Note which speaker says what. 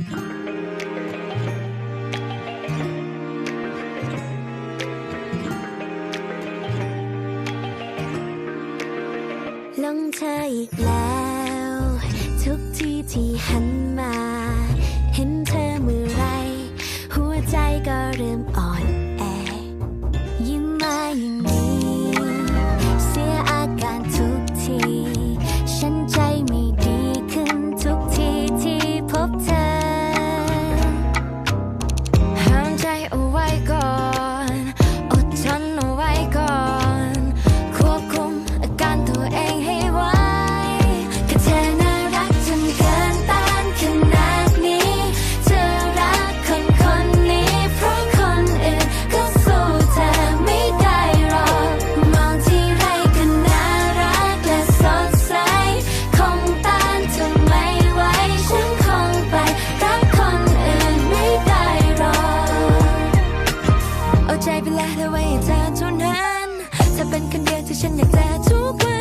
Speaker 1: ลงเธออีกแล้ว ทุกที่ที่หันมา เห็นเธอเมื่อ และเธอไว้ใจเท่านั้นเธอเป็นคนเดียวที่ฉันอยากจะทุกวัน